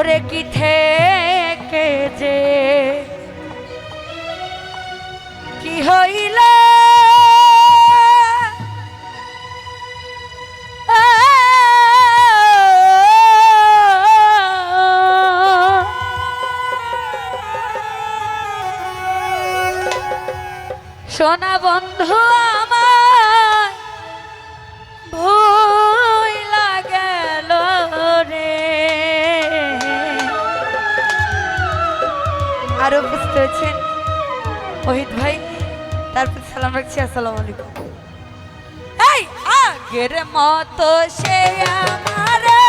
ওরে কি থেকে যে কি হইল? সোনা বন্ধু আরও বুঝতে হয়েছেন ওহিদ ভাই, তারপর সালাম রাখছি, আসসালামু আলাইকুম। আগের মতো সে আমারে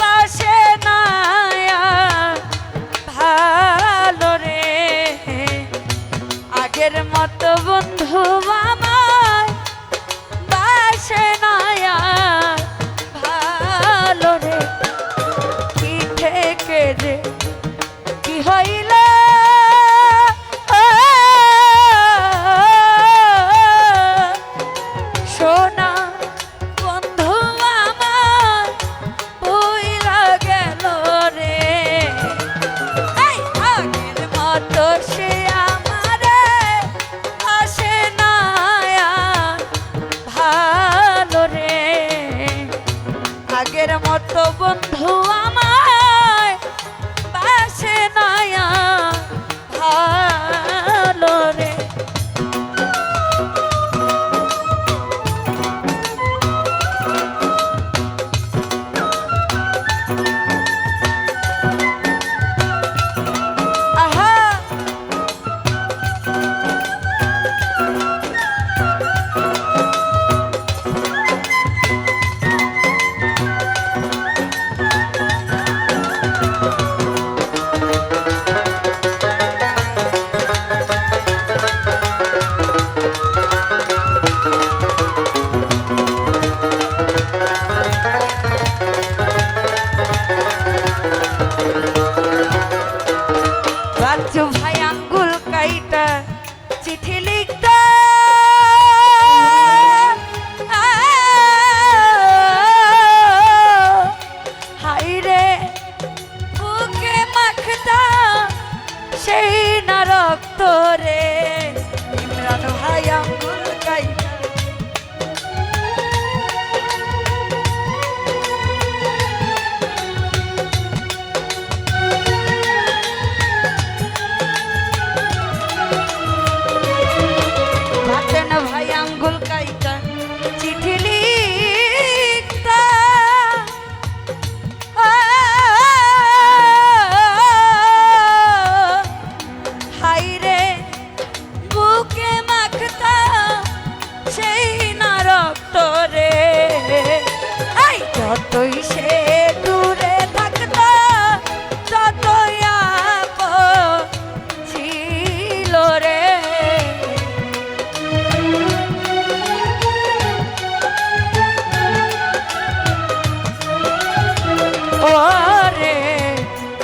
পাশে নায়া, ভালো রে। আগের মতো বন্ধু আমার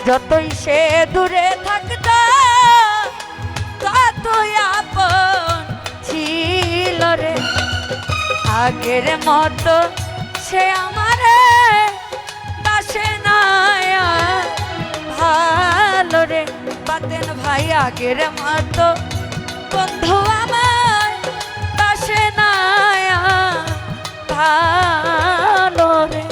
যতই সে দূরে থাকত, ততই আপন ছিল রে। আগের মতো সে আমারে বাসে না আর ভালো রে। পাতেন ভাই, আগের মতো বন্ধু আমার বাসে না আর ভালো রে।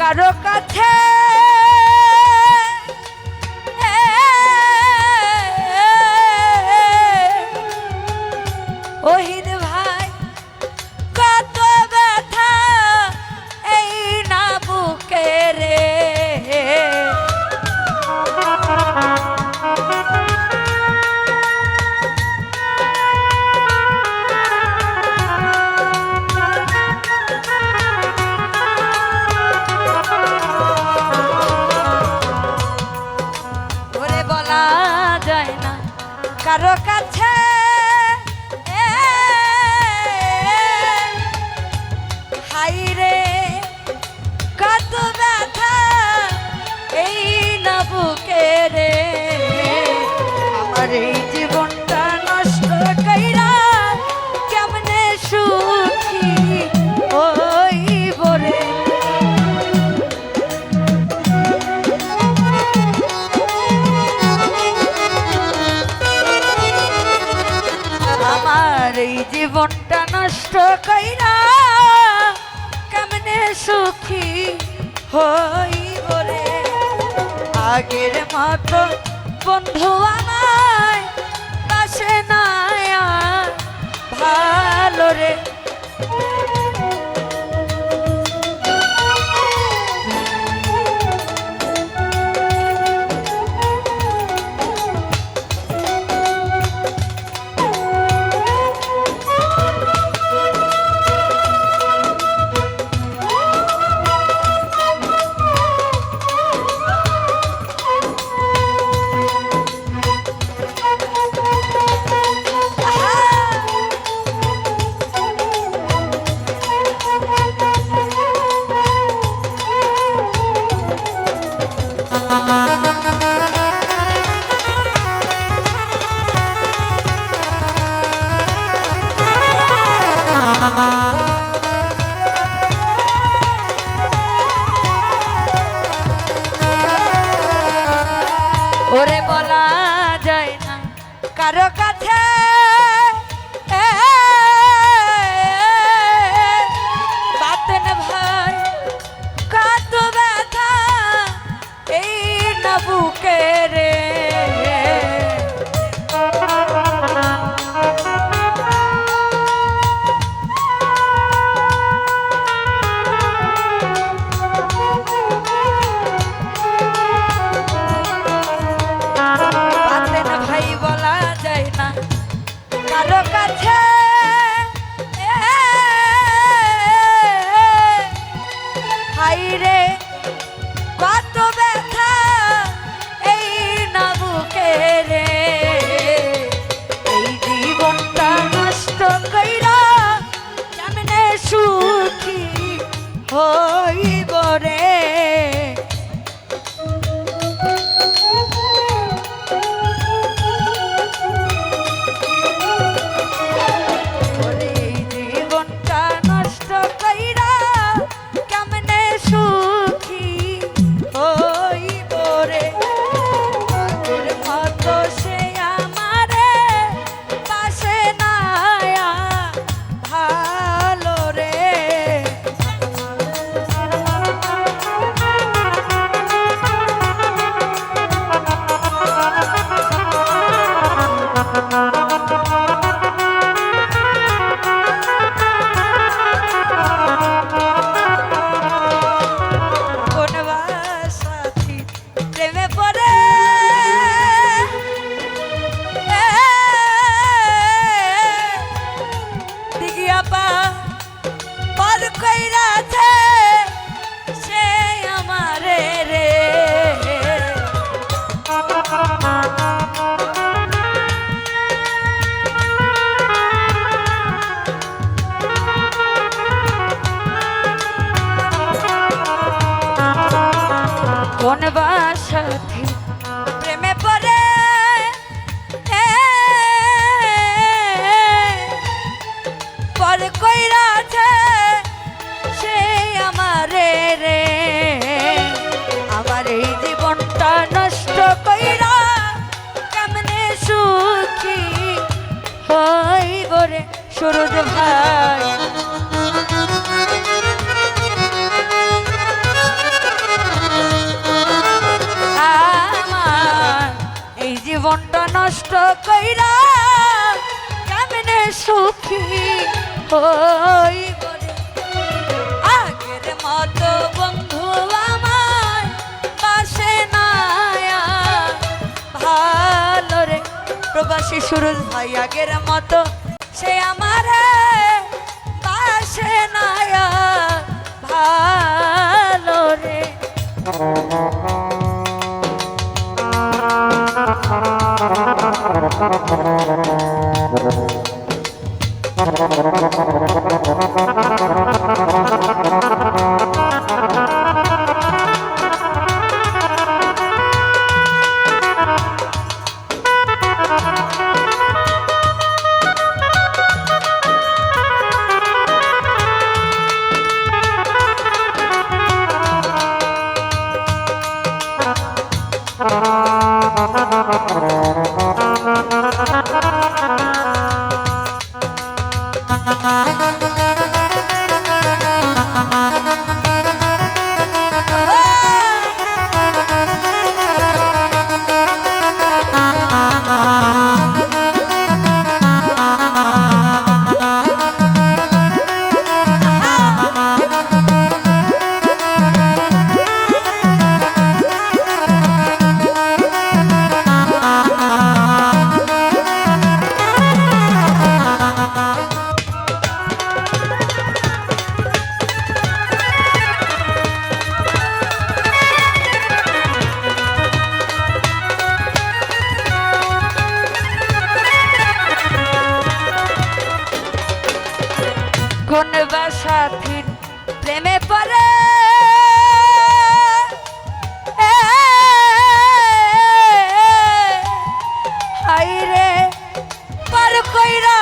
কারও কাছে কষ্ট কইরা কেমনে সুখী হই বলে? আগের মতো বন্ধু আমায় পাশে না ভালো রে। সুরজ ভাই। এই জীবনটা নষ্ট কইরা কেমনে সুখী হই আগের মতো বন্ধু আমার পাশে নায়া ভালো রে, প্রবাসী সুরজ ভাই, আগের মতো সে আমার বাসে নয়া ভালো রে কোন বাসাথির প্রেমে পড়ে। হাইরে পার কইরা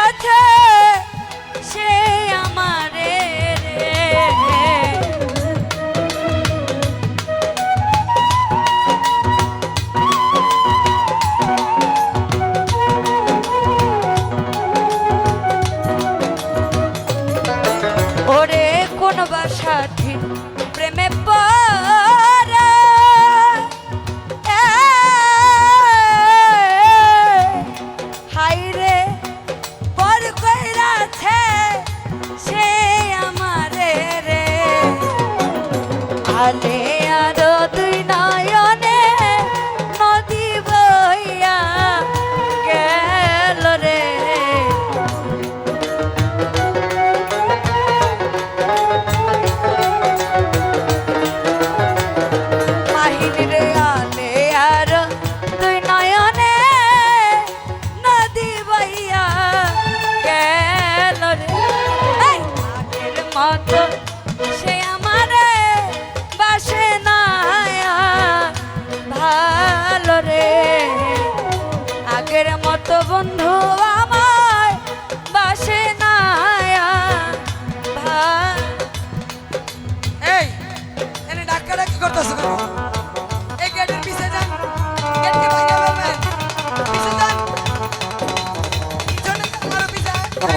প্রেমে পড়া। হাই রে বর কইরাছে সে আমারে রে। আলে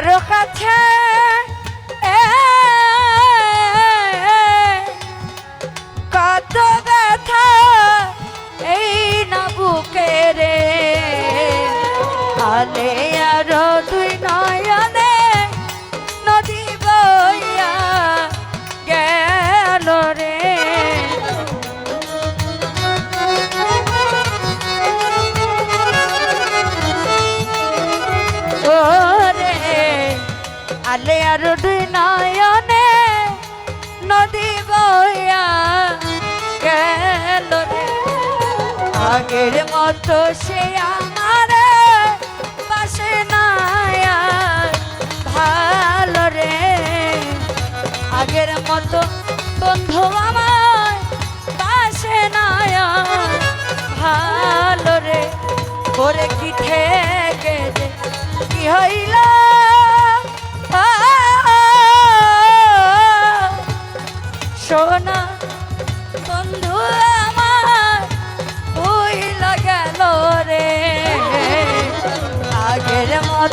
roja. মতো সে আমার পাশে নাই ভালো রে। আগের মতো বন্ধু আমার পাশে নাই ভালো রে। করে কি থেকে কি হইল? সোনা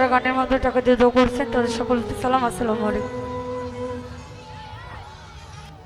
যারা গানের মাধ্যমে টাকা দিয়ে দো করছেন। তাদের সকলকে সালাম আসসালামু আলাইকুম।